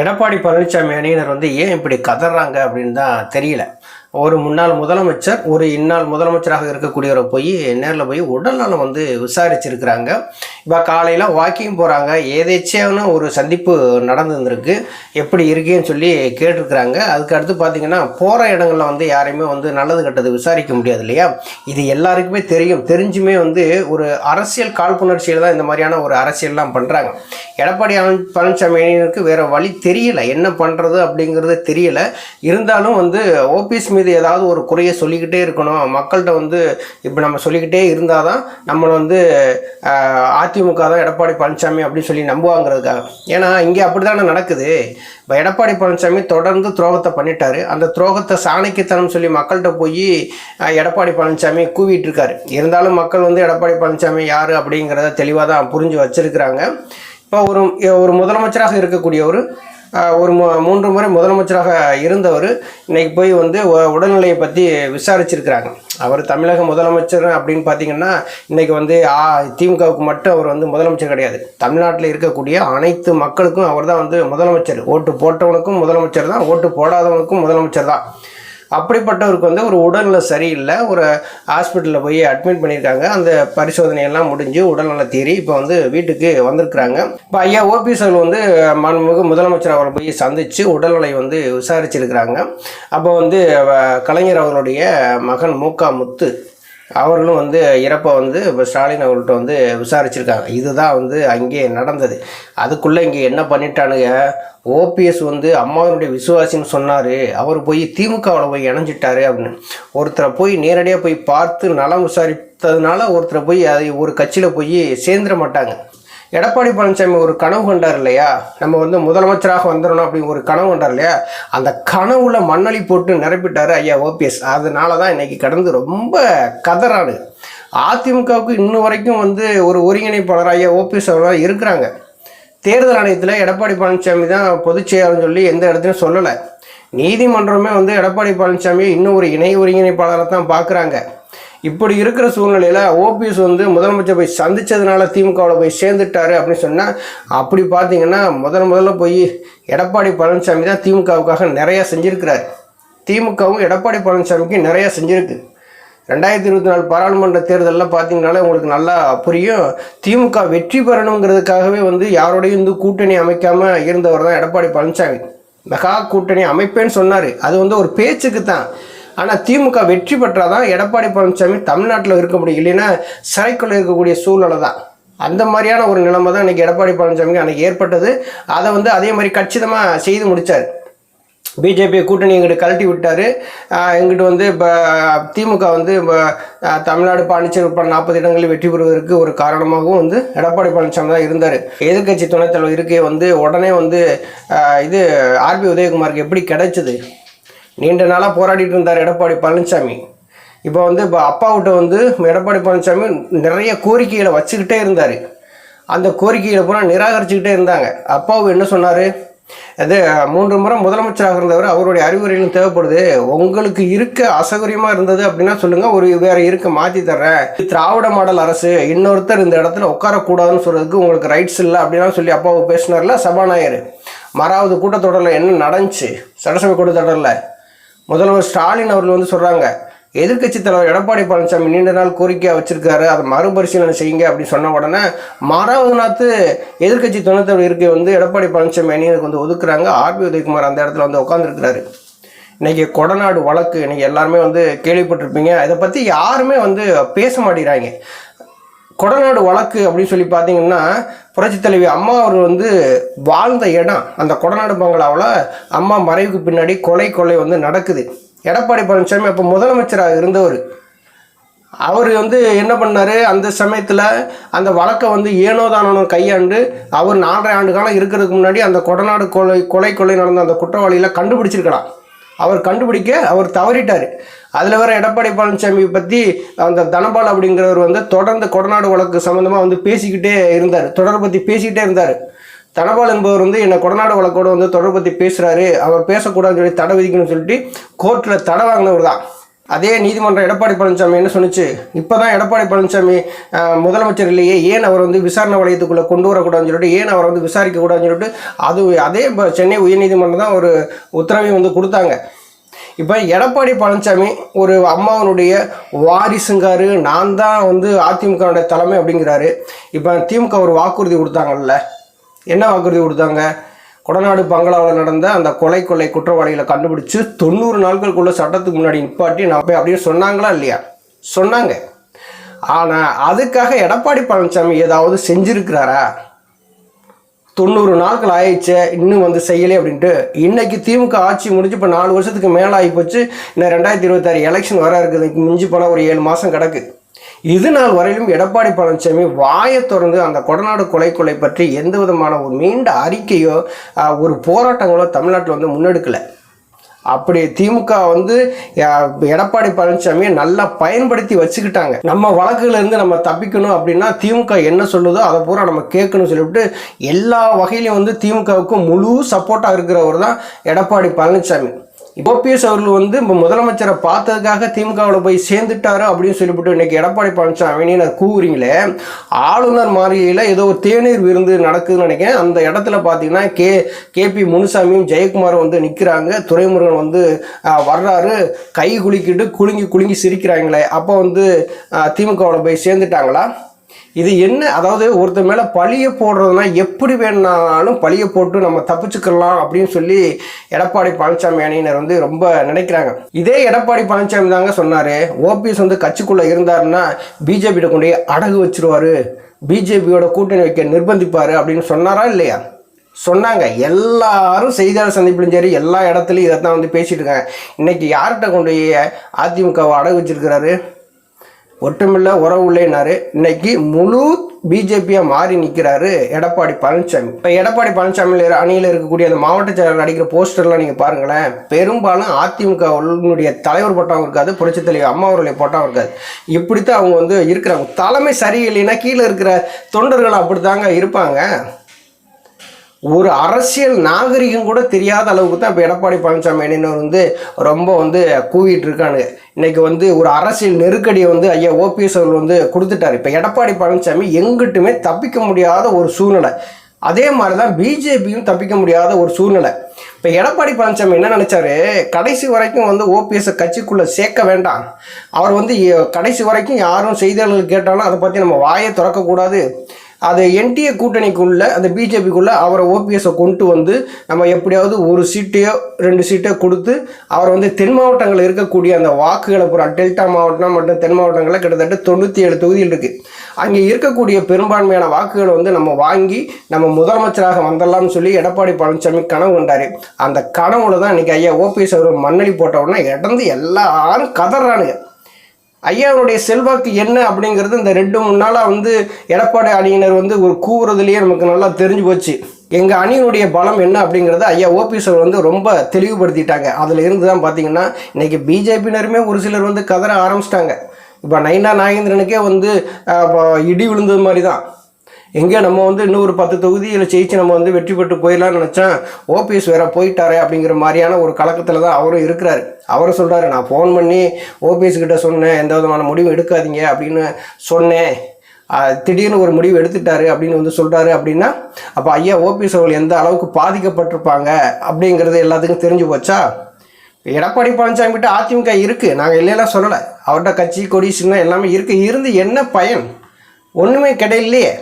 எடப்பாடி பழனிசாமி அணியினர் வந்து ஏன் இப்படி கதறாங்க அப்படின்னு தான் தெரியல. ஒரு முன்னாள் முதலமைச்சர் ஒரு இந்நாள் முதலமைச்சராக இருக்கக்கூடியவரை போய் நேரில் போய் உடல்நலம் வந்து விசாரிச்சிருக்கிறாங்க. இப்போ காலையில் வாக்கிங் போகிறாங்க ஏதேச்சியான ஒரு சந்திப்பு நடந்துருந்துருக்கு. எப்படி இருக்கேன்னு சொல்லி கேட்டிருக்கிறாங்க. அதுக்கு அடுத்து பார்த்தீங்கன்னா போகிற இடங்களில் வந்து யாரையுமே வந்து நல்லது கெட்டது விசாரிக்க முடியாது இல்லையா? இது எல்லாருக்குமே தெரியும். தெரிஞ்சுமே வந்து ஒரு அரசியல் காழ்ப்புணர்ச்சியில் தான் இந்த மாதிரியான ஒரு அரசியல்லாம் பண்ணுறாங்க எடப்பாடி அனு- பழனிசாமி அணியினருக்கு வேறு வழி தெரியலை. என்ன பண்ணுறது அப்படிங்கிறது தெரியலை. இருந்தாலும் வந்து ஓபிஎஸ் மீது ஏதாவது ஒரு குறையை சொல்லிக்கிட்டே இருக்கணும். மக்கள்கிட்ட வந்து இப்போ நம்ம சொல்லிக்கிட்டே இருந்தால் தான் நம்மளை வந்து அதிமுக தான் எடப்பாடி பழனிசாமி அப்படின்னு சொல்லி நம்புவாங்கிறதுக்காக. ஏன்னா இங்கே அப்படி தானே நடக்குது. இப்போ எடப்பாடி பழனிசாமி தொடர்ந்து துரோகத்தை பண்ணிட்டாரு. அந்த துரோகத்தை சாணக்கித்தனம் சொல்லி மக்கள்கிட்ட போய் எடப்பாடி பழனிசாமி கூவிட்டு இருக்காரு இருந்தாலும் மக்கள் வந்து எடப்பாடி பழனிசாமி யார் அப்படிங்கிறத தெளிவாக தான் புரிஞ்சு வச்சுருக்கிறாங்க. இப்போ ஒரு ஒரு முதலமைச்சராக இருக்கக்கூடியவர் ஒரு ஒரு மு- மூன்று முறை முதலமைச்சராக இருந்தவர் இன்றைக்கி போய் வந்து உடல்நிலையை பற்றி விசாரிச்சிருக்கிறாங்க. அவர் தமிழக முதலமைச்சர் அப்படின்னு பார்த்தீங்கன்னா இன்றைக்கி வந்து ஆ திமுகவுக்கு மட்டும் அவர் வந்து முதலமைச்சர் கிடையாது. தமிழ்நாட்டில் இருக்கக்கூடிய அனைத்து மக்களுக்கும் அவர் தான் வந்து முதலமைச்சர். ஓட்டு போட்டவனுக்கும் முதலமைச்சர் தான் ஓட்டு போடாதவனுக்கும் முதலமைச்சர் தான். அப்படிப்பட்டவருக்கு வந்து ஒரு உடல்நிலை சரியில்லை ஒரு ஹாஸ்பிட்டலில் போய் அட்மிட் பண்ணியிருக்காங்க. அந்த பரிசோதனையெல்லாம் முடிஞ்சு உடல்நல தீரி இப்போ வந்து வீட்டுக்கு வந்திருக்கிறாங்க. இப்போ ஐயா ஓபிஎஸ் அவர்கள் வந்து மாண்புமிகு முதலமைச்சர் அவரை போய் சந்தித்து உடல்நிலை வந்து விசாரிச்சிருக்கிறாங்க. அப்போ வந்து கலைஞர் அவர்களுடைய மகன் மூக்கா முத்து. அவர்களும் வந்து இறப்பை வந்து இப்போ ஸ்டாலின் அவர்கள்ட்ட வந்து விசாரிச்சிருக்காங்க. இதுதான் வந்து அங்கே நடந்தது. அதுக்குள்ளே இங்கே என்ன பண்ணிட்டானுங்க? ஓபிஎஸ் வந்து அம்மாவினுடைய விசுவாசின்னு சொன்னார். அவர் போய் திமுகவில் போய் இணைஞ்சிட்டாரு அப்படின்னு. ஒருத்தரை போய் நேரடியாக போய் பார்த்து நலம் விசாரித்ததுனால ஒருத்தரை போய் அதை ஒரு கட்சியில் போய் சேர்ந்துட மாட்டாங்க. எடப்பாடி பழனிசாமி ஒரு கனவு கண்டார் இல்லையா? நம்ம வந்து முதலமைச்சராக வந்துடணும் அப்படின்னு ஒரு கனவு கண்டார் இல்லையா? அந்த கனவுல மண்ணளி போட்டு நிரப்பிட்டார் ஐயா ஓபிஎஸ். அதனால தான் இன்னைக்கு கடந்து ரொம்ப கதறாடு அதிமுகவுக்கு இன்னும் வரைக்கும் வந்து ஒரு ஒருங்கிணைப்பாளர் ஐயா ஓபிஎஸ் அவர்களாக இருக்கிறாங்க. தேர்தல் ஆணையத்தில் எடப்பாடி பழனிசாமி தான் பொதுச் செயலாளர்னு சொல்லி எந்த இடத்துலையும் சொல்லலை. நீதிமன்றமே வந்து எடப்பாடி பழனிசாமி இன்னும் ஒரு இணை ஒருங்கிணைப்பாளரை தான் பார்க்குறாங்க இப்படி இருக்கிற சூழ்நிலையில் ஓபிஎஸ் வந்து முதலமைச்சர் போய் சந்தித்ததுனால திமுகவில் போய் சேர்ந்துட்டாரு அப்படின்னு சொன்னால் அப்படி பார்த்தீங்கன்னா முதல் முதல்ல போய் எடப்பாடி பழனிசாமி தான் திமுகவுக்காக நிறையா செஞ்சுருக்கிறார். திமுகவும் எடப்பாடி பழனிசாமிக்கு நிறையா செஞ்சுருக்கு. ரெண்டாயிரத்தி இருபத்தி நாலு பாராளுமன்ற தேர்தலில் பார்த்தீங்கனாலே உங்களுக்கு நல்லா புரியும். திமுக வெற்றி பெறணுங்கிறதுக்காகவே வந்து யாரோடையும் வந்து கூட்டணி அமைக்காமல் இருந்தவர் தான் எடப்பாடி பழனிசாமி. மெகா கூட்டணி அமைப்பேன்னு சொன்னார். அது வந்து ஒரு பேச்சுக்கு தான் ஆனால் திமுக வெற்றி பெற்றால் தான் எடப்பாடி பழனிசாமி தமிழ்நாட்டில் இருக்க முடியும். இல்லைன்னா சிறைக்குள்ள இருக்கக்கூடிய சூழ்நிலை தான். அந்த மாதிரியான ஒரு நிலைமை தான் இன்றைக்கி எடப்பாடி பழனிசாமிக்கு அன்றைக்கி ஏற்பட்டது. அதை வந்து அதே மாதிரி கச்சிதமாக செய்து முடித்தார் பிஜேபி கூட்டணி எங்கிட்ட கழட்டி விட்டார். எங்கிட்ட வந்து இப்போ திமுக வந்து இப்போ தமிழ்நாடு பாண்டிச்சேரி உட்பட நாற்பது இடங்களில் வெற்றி பெறுவதற்கு ஒரு காரணமாகவும் வந்து எடப்பாடி பழனிசாமி தான் இருந்தார். எதிர்க்கட்சி துணைத் தலைவர் இருக்கே வந்து உடனே வந்து இது ஆர்பி உதயகுமாருக்கு எப்படி கிடைச்சது? நீண்ட நாளாக போராடிட்டு இருந்தார் எடப்பாடி பழனிசாமி. இப்போ வந்து இப்போ அப்பாவிட்ட வந்து எடப்பாடி பழனிசாமி நிறைய கோரிக்கைகளை வச்சுக்கிட்டே இருந்தார். அந்த கோரிக்கைகளை பூரா நிராகரிச்சுக்கிட்டே இருந்தாங்க. அப்பாவு என்ன சொன்னார்? அது மூன்று முறை முதலமைச்சராக இருந்தவர் அவருடைய அறிவுரைகளும் தேவைப்படுது. உங்களுக்கு இருக்க அசௌகரியமாக இருந்தது அப்படின்னா சொல்லுங்கள் ஒரு வேறு இருக்க மாற்றி தர்றேன். திராவிட மாடல் அரசு இன்னொருத்தர் இந்த இடத்துல உட்காரக்கூடாதுன்னு சொல்கிறதுக்கு உங்களுக்கு ரைட்ஸ் இல்லை அப்படின்னா சொல்லி அப்பாவு பேசினார்ல சபாநாயகர். மறாவது கூட்டத்தொடரில் என்ன நடந்துச்சு? சட்டசபை கூட்டத்தொடரில். முதல்வர் ஸ்டாலின் அவர்கள் வந்து சொல்கிறாங்க எதிர்க்கட்சி தலைவர் எடப்பாடி பழனிசாமி நீண்ட நாள் கோரிக்கையாக வச்சிருக்காரு அதை மறுபரிசீலனை செய்யுங்க அப்படின்னு சொன்ன உடனே மாறாவது எதிர்கட்சி எதிர்க்கட்சி இருக்கை வந்து எடப்பாடி பழனிசாமி அணியனுக்கு வந்து ஒதுக்குறாங்க ஆர்பி உதயகுமார் அந்த இடத்துல வந்து உட்காந்துருக்கிறாரு இன்றைக்கி கொடநாடு வழக்கு இன்றைக்கி எல்லாருமே வந்து கேள்விப்பட்டிருப்பீங்க இதை பற்றி யாருமே வந்து பேச மாட்டேங்கிறாங்க. கொடநாடு வழக்கு அப்படின்னு சொல்லி பார்த்தீங்கன்னா புரட்சி தலைவி அம்மா அவர் வந்து வாழ்ந்த இடம். அந்த கொடநாடு பங்களாவில் அம்மா மறைவுக்கு பின்னாடி கொலை கொலை வந்து நடக்குது. எடப்பாடி பழனிசாமி அப்போ முதலமைச்சராக இருந்தவர். அவர் வந்து என்ன பண்ணார்? அந்த சமயத்தில் அந்த வழக்கை வந்து ஏனோ தானோ கையாண்டு அவர் நாலரை ஆண்டு காலம் இருக்கிறதுக்கு முன்னாடி அந்த கொடநாடு கொலை கொலை கொலை நடந்த அந்த குற்றவாளியில் கண்டுபிடிச்சிருக்கலாம். அவர் கண்டுபிடிக்க அவர் தவறிட்டார். அதில் வர எடப்பாடி பழனிசாமி பற்றி அந்த தனபால் அப்படிங்கிறவர் வந்து தொடர்ந்து கொடநாடு வழக்கு சம்மந்தமாக வந்து பேசிக்கிட்டே இருந்தார். தொடர் பற்றி பேசிக்கிட்டே இருந்தார். தனபால் என்பவர் வந்து என்னை கொடநாடு வழக்கோடு வந்து தொடர் பற்றி பேசுகிறாரு அவர் பேசக்கூடாதுன்னு சொல்லி தடை விதிக்கணும்னு சொல்லிட்டு கோர்ட்டில் தடை வாங்கினவர் தான். அதே நீதிமன்றம் எடப்பாடி பழனிசாமி என்ன சொன்னுச்சு? இப்போதான் எடப்பாடி பழனிசாமி முதலமைச்சர் இல்லையே. ஏன் அவர் வந்து விசாரணை வளையத்துக்குள்ளே கொண்டு வரக்கூடாதுன்னு சொல்லிட்டு ஏன் அவர் வந்து விசாரிக்க கூடாதுன்னு சொல்லிட்டு அது அதே ப- சென்னை உயர்நீதிமன்றம் தான் ஒரு உத்தரவை வந்து கொடுத்தாங்க. இப்போ எடப்பாடி பழனிசாமி ஒரு அம்மாவனுடைய வாரிசுங்காரு. நான் தான் வந்து அதிமுகவுடைய தலைமை அப்படிங்கிறாரு. இப்போ திமுக ஒரு வாக்குறுதி கொடுத்தாங்கல்ல. என்ன வாக்குறுதி கொடுத்தாங்க? கொடநாடு பங்களாவில் நடந்த அந்த கொலை கொள்ளை குற்றவாளிகளை கண்டுபிடிச்சு தொண்ணூறு நாட்களுக்குள்ள சட்டத்துக்கு முன்னாடி நிப்பாட்டி நான் போய் அப்படியே சொன்னாங்களா இல்லையா? சொன்னாங்க. ஆனால் அதுக்காக எடப்பாடி பழனிசாமி ஏதாவது செஞ்சுருக்கிறாரா? தொண்ணூறு நாட்கள் ஆயிடுச்சு இன்னும் வந்து செய்யலை அப்படின்ட்டு இன்னைக்கு திமுக ஆட்சி முடிஞ்சு இப்போ நாலு வருஷத்துக்கு மேலே ஆகி போச்சு. இன்னும் ரெண்டாயிரத்தி இருபத்தாறு எலெக்ஷன் வர இருக்குது. மிஞ்சி போனால் ஒரு ஏழு மாதம் கிடக்கு. இது நாள் வரையிலும் எடப்பாடி பழனிசாமி வாயை திறந்து அந்த கொடநாடு கொலை கொலை பற்றி எந்த விதமான ஒரு நீண்ட அறிக்கையோ ஒரு போராட்டங்களோ தமிழ்நாட்டில் வந்து முன்னெடுக்கலை. அப்படி திமுக வந்து எடப்பாடி பழனிசாமியை நல்லா பயன்படுத்தி வச்சுக்கிட்டாங்க. நம்ம வழக்குலேருந்து நம்ம தப்பிக்கணும் அப்படின்னா திமுக என்ன சொல்லுதோ அதை பூரா நம்ம கேட்கணும் சொல்லிவிட்டு எல்லா வகையிலையும் வந்து திமுகவுக்கு முழு சப்போர்ட்டாக இருக்கிறவர் தான் எடப்பாடி பழனிசாமி. ஓபிஎஸ் அவர்கள் வந்து இப்போ முதலமைச்சரை பார்த்ததுக்காக திமுகவில் போய் சேர்ந்துட்டாரு அப்படின்னு சொல்லிவிட்டு இன்னைக்கு எடப்பாடி பழனிசாமி நான் கூவுறீங்களே ஆளுநர் மாளிகையில் ஏதோ ஒரு தேநீர் விருந்து நடக்குதுன்னு நினைக்கிறேன். அந்த இடத்துல பார்த்தீங்கன்னா கே கேபி முனுசாமியும் ஜெயக்குமாரும் வந்து நிற்கிறாங்க துரைமுருகன் வந்து வர்றாரு. கை குலுக்கிட்டு குலுங்கி குலுங்கி சிரிக்கிறாங்களே. அப்போ வந்து திமுகவில் போய் சேர்ந்துட்டாங்களா? இது என்ன? அதாவது ஒருத்தர் மேலே பழிய போடுறதுனா எப்படி வேணாலும் பழிய போட்டு நம்ம தப்பிச்சுக்கலாம் அப்படின்னு சொல்லி எடப்பாடி பழனிசாமி அணியினர் வந்து ரொம்ப நினைக்கிறாங்க. இதே எடப்பாடி பழனிசாமி தாங்க சொன்னார். ஓபிஎஸ் வந்து கட்சிக்குள்ளே இருந்தாருன்னா பிஜேபியிட கொண்டு போய் அடகு வச்சிருவார். பிஜேபியோட கூட்டணி வைக்க நிர்பந்திப்பார் அப்படின்னு சொன்னாரா இல்லையா? சொன்னாங்க. எல்லாரும் செய்தியாளர் சந்திப்பிலும் சரி எல்லா இடத்துலையும் இதை தான் வந்து பேசிட்டு இருக்காங்க. இன்னைக்கு யார்கிட்ட கொண்டு போய் அதிமுகவை அடகு வச்சிருக்கிறாரு? ஒட்டுமில்ல உறவு இல்லைனாரு இன்னைக்கு முழு பிஜேபியாக மாறி நிற்கிறாரு எடப்பாடி பழனிசாமி இப்போ எடப்பாடி பழனிசாமி அணியில் இருக்கக்கூடிய அந்த மாவட்ட செயலர் அடிக்கிற போஸ்டர்லாம் நீங்கள் பாருங்களேன் பெரும்பாலும் அதிமுகவுடைய தலைவர் போட்டவங்க இருக்காது புரட்சி தலைவர் அம்மா அவர்களுடைய போட்டவங்க இருக்காது. இப்படித்தான் அவங்க வந்து இருக்கிறாங்க. தலைமை சரியில்லைன்னா கீழே இருக்கிற தொண்டர்கள் அப்படித்தாங்க இருப்பாங்க. ஒரு அரசியல் நாகரிகம் கூட தெரியாத அளவுக்கு தான் இப்போ எடப்பாடி பழனிசாமி அணியினர் வந்து ரொம்ப வந்து கூவிட்டு இருக்கானுங்க இன்னைக்கு வந்து ஒரு அரசியல் நெருக்கடியை வந்து ஐயா ஓபிஎஸ் அவர்கள் வந்து கொடுத்துட்டாரு. இப்போ எடப்பாடி பழனிசாமி எங்கிட்டுமே தப்பிக்க முடியாத ஒரு சூழ்நிலை. அதே மாதிரி தான் பிஜேபியும் தப்பிக்க முடியாத ஒரு சூழ்நிலை. இப்போ எடப்பாடி பழனிசாமி என்ன நினச்சாரு? கடைசி வரைக்கும் வந்து ஓபிஎஸ் கட்சிக்குள்ளே சேர்க்க வேண்டாம். அவர் வந்து கடைசி வரைக்கும் யாரும் செய்தியாளர்கள் கேட்டாலும் அதை பற்றி நம்ம வாயை திறக்கக்கூடாது அது என்டிஏ கூட்டணிக்குள்ள அந்த பிஜேபிக்குள்ளே அவரை ஓபிஎஸை கொண்டு வந்து நம்ம எப்படியாவது ஒரு சீட்டையோ ரெண்டு சீட்டையோ கொடுத்து அவர் வந்து தென் மாவட்டங்களில் இருக்கக்கூடிய அந்த வாக்குகளை பூரா டெல்டா மாவட்டம் மற்றும் தென் மாவட்டங்களில் கிட்டத்தட்ட தொண்ணூற்றி ஏழு தொகுதியில் இருக்குது அங்கே இருக்கக்கூடிய பெரும்பான்மையான வாக்குகளை வந்து நம்ம வாங்கி நம்ம முதலமைச்சராக வந்துடலாம்னு சொல்லி எடப்பாடி பழனிசாமி கனவு கொண்டாரு. அந்த கனவுல தான் இன்னைக்கு ஐயா ஓபிஎஸ் அவர் மண்ணடி போட்ட உடனே இடந்து எல்லாரும் கதறானுங்க. ஐயாவுடைய செல்வாக்கு என்ன அப்படிங்கிறது இந்த ரெண்டு மூணு நாளாக வந்து எடப்பாடி அணியினர் வந்து ஒரு கூவுறதுலேயே நமக்கு நல்லா தெரிஞ்சு போச்சு. எங்கள் அணியினுடைய பலம் என்ன அப்படிங்கிறத ஐயா ஓபிஎஸ் அவர் வந்து ரொம்ப தெளிவுபடுத்திட்டாங்க. அதில் இருந்து தான் பார்த்தீங்கன்னா இன்றைக்கி பிஜேபியினருமே ஒரு சிலர் வந்து கதற ஆரம்பிச்சிட்டாங்க. இப்போ நைனா நாகேந்திரனுக்கே வந்து இடி விழுந்தது மாதிரி தான் எங்கே நம்ம வந்து இன்னும் ஒரு பத்து தொகுதியில் ஜெயிச்சு நம்ம வந்து வெற்றி பெற்று போயிடலாம்னு நினச்சேன் ஓபிஎஸ் வேற போயிட்டாரே அப்படிங்கிற மாதிரியான ஒரு கலக்கத்தில் தான் அவரும் இருக்கிறாரு. அவரும் சொல்கிறாரு நான் ஃபோன் பண்ணி ஓபிஎஸ் கிட்ட சொன்னேன் எந்த விதமான முடிவும் எடுக்காதீங்க அப்படின்னு சொன்னேன். திடீர்னு ஒரு முடிவு எடுத்துட்டாரு அப்படின்னு வந்து சொல்கிறாரு அப்படின்னா அப்போ ஐயா ஓபிஎஸ் அவர்கள் எந்த அளவுக்கு பாதிக்கப்பட்டிருப்பாங்க அப்படிங்கிறது எல்லாத்துக்கும் தெரிஞ்சு போச்சா? எடப்பாடி பழனிசாமி கிட்ட அதிமுக இருக்குது நாங்கள் இல்லைலாம் சொல்லலை. அவர்கிட்ட கட்சி கொடி சின்ன எல்லாமே இருக்குது இருந்து என்ன பயன்? ஒன்றுமே கிடையிலையே.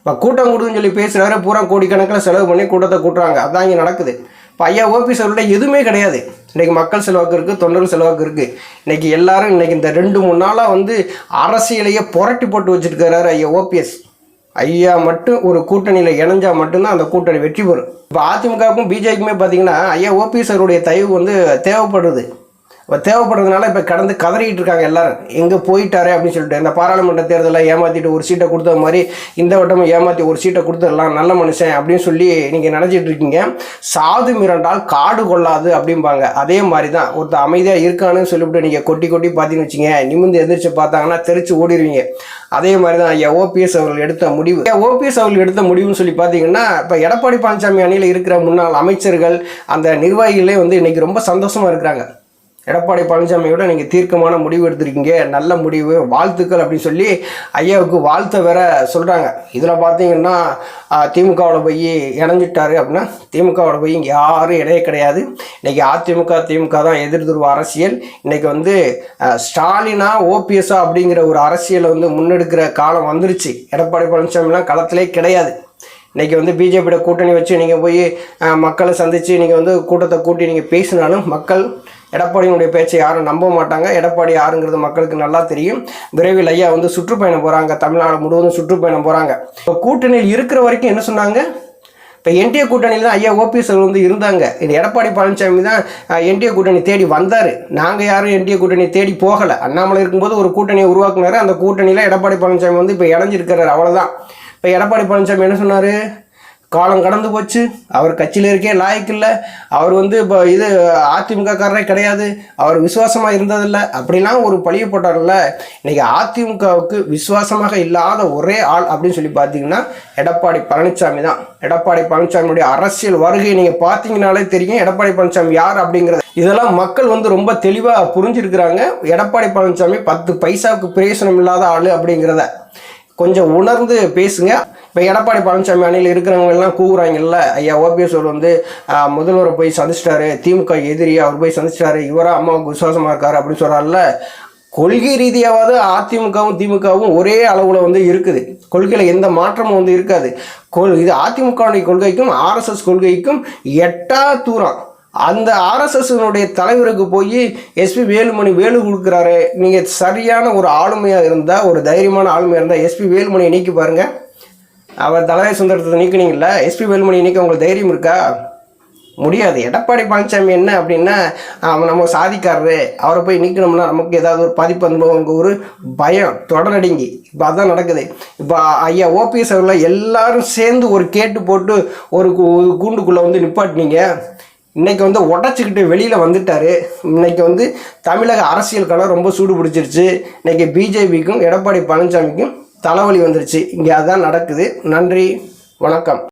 இப்போ கூட்டம் கூடுதுன்னு சொல்லி பேசுகிறாரு பூரா கோடிக்கணக்கில் செலவு பண்ணி கூட்டத்தை கூட்டுறாங்க. அதான் இங்கே நடக்குது. இப்போ ஐயா ஓபிஎஸ் அவர்கிட்ட எதுவுமே கிடையாது. இன்றைக்கி மக்கள் செல்வாக்கு இருக்குது தொண்டர்கள் செல்வாக்கு இருக்குது இன்றைக்கி எல்லாரும் இன்றைக்கி இந்த ரெண்டு மூணு நாளாக வந்து அரசியலையே புரட்டி போட்டு வச்சுருக்கிறாரு ஐயா ஓபிஎஸ். ஐயா மட்டும் ஒரு கூட்டணியில் இணைஞ்சால் மட்டும்தான் அந்த கூட்டணி வெற்றி பெறும். இப்போ அதிமுகவுக்கும் பிஜேபிக்குமே பார்த்தீங்கன்னா ஐயா ஓபிஎஸ் அவருடைய தயவு வந்து தேவைப்படுது. தேவைப்படுறதுனால இப்போ கடந்து கதறிட்டு இருக்காங்க எல்லாரும். எங்கே போயிட்டாரு அப்படின்னு சொல்லிட்டு இந்த பாராளுமன்ற தேர்தலில் ஏமாற்றிட்டு ஒரு சீட்டை கொடுத்த மாதிரி இந்த வட்டமும் ஏமாற்றி ஒரு சீட்டை கொடுத்துடலாம் நல்ல மனுஷன் அப்படின்னு சொல்லி நீங்கள் நினச்சிட்டு இருக்கீங்க. சாது மிரண்டால் காடு கொள்ளாது அப்படிம்பாங்க. அதே மாதிரி தான் ஒருத்தர் அமைதியாக இருக்கான்னு சொல்லிவிட்டு நீங்கள் கொட்டி கொட்டி பார்த்தீங்கன்னு வச்சுங்க நிமிந்து எந்திரிச்சு பார்த்தாங்கன்னா தெரிச்சு ஓடிடுவீங்க அதே மாதிரி தான் ஐயா ஓபிஎஸ் அவர்கள் எடுத்த முடிவு. ஓபிஎஸ் அவர்கள் எடுத்த முடிவுன்னு சொல்லி பார்த்தீங்கன்னா இப்போ எடப்பாடி பழனிசாமி அணியில் இருக்கிற முன்னாள் அமைச்சர்கள் அந்த நிர்வாகிகளே வந்து இன்றைக்கி ரொம்ப சந்தோஷமாக இருக்கிறாங்க. எடப்பாடி பழனிசாமியோட நீங்கள் தீர்க்கமான முடிவு எடுத்திருக்கீங்க நல்ல முடிவு வாழ்த்துக்கள் அப்படின்னு சொல்லி ஐயாவுக்கு வாழ்த்த வேற சொல்கிறாங்க இதில் பார்த்தீங்கன்னா திமுகவோட போய் இணைஞ்சிட்டாரு அப்படின்னா திமுகவோட போய் இங்கே யாரும் இடையே கிடையாது. இன்றைக்கி அதிமுக திமுக தான் எதிர்துருவ அரசியல். இன்றைக்கி வந்து ஸ்டாலினா ஓபிஎஸ்ஸா அப்படிங்கிற ஒரு அரசியலை வந்து முன்னெடுக்கிற காலம் வந்துருச்சு. எடப்பாடி பழனிசாமிலாம் களத்திலே கிடையாது. இன்றைக்கி வந்து பிஜேபியோட கூட்டணி வச்சு நீங்கள் போய் மக்களை சந்தித்து நீங்கள் வந்து கூட்டத்தை கூட்டி நீங்கள் பேசினாலும் மக்கள் எடப்பாடியினுடைய பேச்சை யாரும் நம்ப மாட்டாங்க. எடப்பாடி யாருங்கிறது மக்களுக்கு நல்லா தெரியும். விரைவில் ஐயா வந்து சுற்றுப்பயணம் போகிறாங்க தமிழ்நாடு முழுவதும் சுற்றுப்பயணம் போகிறாங்க இப்போ கூட்டணியில் இருக்கிற வரைக்கும் என்ன சொன்னாங்க? இப்போ என்டிஏ கூட்டணியில் தான் ஐயா ஓபிஎஸ் வந்து இருந்தாங்க. இது எடப்பாடி பழனிசாமி தான் என்டிஏ கூட்டணி தேடி வந்தார். நாங்கள் யாரும் என்டிஏ கூட்டணி தேடி போகலை. அண்ணாமலை இருக்கும்போது ஒரு கூட்டணியை உருவாக்குனாரு. அந்த கூட்டணியில் எடப்பாடி பழனிசாமி வந்து இப்போ இணைஞ்சிருக்கிறார். அவ்வளோதான் இப்போ எடப்பாடி பழனிசாமி என்ன சொன்னார்? காலம் கடந்து போச்சு. அவர் கட்சியில் இருக்கே லாய்க்கு இல்லை. அவர் வந்து இப்போ இது அதிமுக காரரே கிடையாது. அவர் விசுவாசமாக இருந்ததில்லை. அப்படிலாம் ஒரு பழிய போட்டார்ல. இன்றைக்கி அதிமுகவுக்கு விசுவாசமாக இல்லாத ஒரே ஆள் அப்படின்னு சொல்லி பார்த்தீங்கன்னா எடப்பாடி பழனிசாமி தான். எடப்பாடி பழனிசாமியுடைய அரசியல் வருகை நீங்கள் பார்த்தீங்கனாலே தெரியும். எடப்பாடி பழனிசாமி யார் அப்படிங்கிறது. இதெல்லாம் மக்கள் வந்து ரொம்ப தெளிவாக புரிஞ்சிருக்கிறாங்க. எடப்பாடி பழனிசாமி பத்து பைசாவுக்கு பிரயோசனம் இல்லாத ஆள் அப்படிங்கிறத கொஞ்சம் உணர்ந்து பேசுங்க. இப்போ எடப்பாடி பழனிசாமி அணியில் இருக்கிறவங்க எல்லாம் கூவுறாங்கல்ல ஐயா ஓபிஎஸ் அவர் வந்து முதல்வரை போய் சந்திச்சிட்டாரு திமுக எதிரி அவர் போய் சந்திச்சிட்டாரு இவரா அம்மாவுக்கு விசுவாசமாக இருக்காரு அப்படின்னு சொல்கிறாருல்ல கொள்கை ரீதியாவது அதிமுகவும் திமுகவும் ஒரே அளவில் வந்து இருக்குது. கொள்கையில் எந்த மாற்றமும் வந்து இருக்காது. கொள் இது அதிமுகவுடைய கொள்கைக்கும் ஆர்எஸ்எஸ் கொள்கைக்கும் எட்டா தூரம். அந்த ஆர்எஸ்எஸ்னுடைய தலைவருக்கு போய் எஸ்பி வேலுமணி வேலு கொடுக்குறாரு. நீங்கள் சரியான ஒரு ஆளுமையாக இருந்தால் ஒரு தைரியமான ஆளுமையாக இருந்தால் எஸ்பி வேலுமணியை நீக்கி பாருங்கள் அவர் தலைவர் சுந்தரத்தை நீக்கினீங்கல்ல? எஸ்பி வேலுமணி நீக்க உங்களுக்கு தைரியம் இருக்கா? முடியாது. எடப்பாடி பழனிசாமி என்ன அப்படின்னா அவன் நம்ம சாதிக்காரரு. அவரை போய் நீக்கணும்னா நமக்கு ஏதாவது ஒரு பாதிப்பு அனுபவங்க ஒரு பயம் தொடரடிங்கி. இப்போ அதான் நடக்குது. இப்போ ஐயா ஓபிஎஸ் அவர்கள் எல்லாரும் சேர்ந்து ஒரு கேட்டு போட்டு ஒரு கூண்டுக்குள்ளே வந்து நிப்பாட்டினீங்க. இன்றைக்கி வந்து உடச்சிக்கிட்டு வெளியில் வந்துட்டாரு. இன்றைக்கி வந்து தமிழக அரசியல் களம் ரொம்ப சூடு பிடிச்சிருச்சு. இன்றைக்கி பிஜேபிக்கும் எடப்பாடி பழனிசாமிக்கும் தலைவலி வந்துருச்சு. இங்கே அதான் நடக்குது. நன்றி. வணக்கம்.